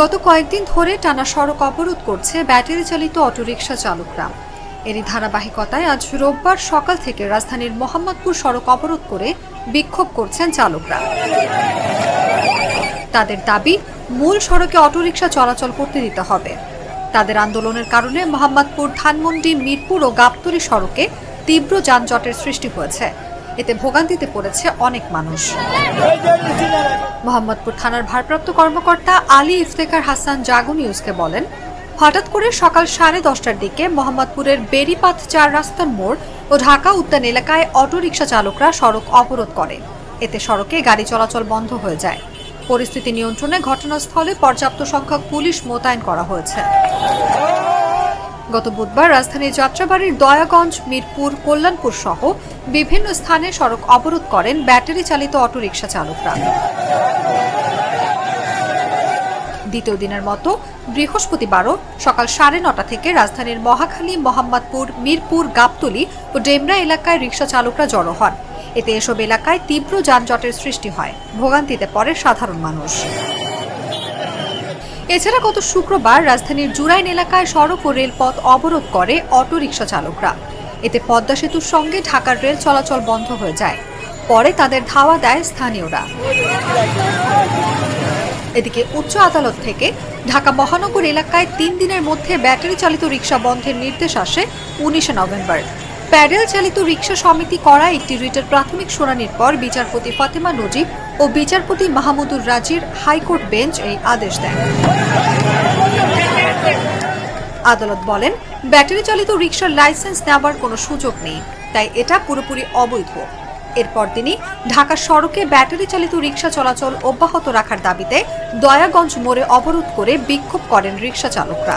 গত কয়েকদিন ধরে টানা সড়ক অবরোধ করছে ব্যাটারি চালিত অটোরিকশা চালকরা। এরই ধারাবাহিকতায় আজ রোববার সকাল থেকে রাজধানীর মোহাম্মদপুর সড়ক অবরোধ করে বিক্ষোভ করছেন চালকরা। তাদের দাবি, মূল সড়কে অটোরিকশা চলাচল করতে দিতে হবে। তাদের আন্দোলনের কারণে মোহাম্মদপুর, ধানমন্ডি, মিরপুর ও গাবতলী সড়কে তীব্র যানজটের সৃষ্টি হয়েছে। এতে ভোগান্তিতে পড়েছে অনেক মানুষ। মোহাম্মদপুর থানার ভারপ্রাপ্ত কর্মকর্তা আলী ইফতেখার হাসান জাগো নিউজকে বলেন, হঠাৎ করে সকাল সাড়ে দশটার দিকে মোহাম্মদপুরের বেরিপাত চার রাস্তার মোড় ও ঢাকা উদ্যান এলাকায় অটোরিকশা চালকরা সড়ক অবরোধ করে। এতে সড়কে গাড়ি চলাচল বন্ধ হয়ে যায়। পরিস্থিতি নিয়ন্ত্রণে ঘটনাস্থলে পর্যাপ্ত সংখ্যক পুলিশ মোতায়েন করা হয়েছে। গত বুধবার রাজধানীর যাত্রাবাড়ির দয়াগঞ্জ, মিরপুর, কল্যাণপুর সহ বিভিন্ন স্থানে সড়ক অবরোধ করেন ব্যাটারি চালিত অটোরিকশা চালকরা। দ্বিতীয় দিনের মতো বৃহস্পতিবারও সকাল সাড়ে নটা থেকে রাজধানীর মহাখালী, মোহাম্মদপুর, মিরপুর, গাবতলী ও ডেমরা এলাকায় রিকশা চালকরা জড়ো হন। এতে এসব এলাকায় তীব্র যানজটের সৃষ্টি হয়। ভোগান্তিতে পড়ে সাধারণ মানুষ। এছাড়া গত শুক্রবার রাজধানীর জুরাইন এলাকায় সড়ক ও রেলপথ অবরোধ করে অটোরিকশা চালকরা। এতে পদ্মা সেতুর সঙ্গে ঢাকার রেল চলাচল বন্ধ হয়ে যায়। পরে তাদের ধাওয়া দেয় স্থানীয়রা। এদিকে উচ্চ আদালত থেকে ঢাকা মহানগর এলাকায় তিন দিনের মধ্যে ব্যাটারি চালিত রিক্সা বন্ধের নির্দেশ আসে উনিশে নভেম্বর। প্যাডেল চালিত রিক্সা সমিতি করা একটি রিটের প্রাথমিক শুনানির পর বিচারপতি ফাতেমা নজিব ও বিচারপতি মাহমুদুর রাজির হাইকোর্ট বেঞ্চ এই আদেশ দেন। আদালত বলেন, ব্যাটারি চালিত রিক্সার লাইসেন্স নেওয়ার কোনো সুযোগ নেই, তাই এটা পুরোপুরি অবৈধ। এরপর তিনি ঢাকা সড়কে ব্যাটারি চালিত রিক্সা চলাচল অব্যাহত রাখার দাবিতে দয়াগঞ্জ মোড়ে অবরোধ করে বিক্ষোভ করেন রিক্সা চালকরা।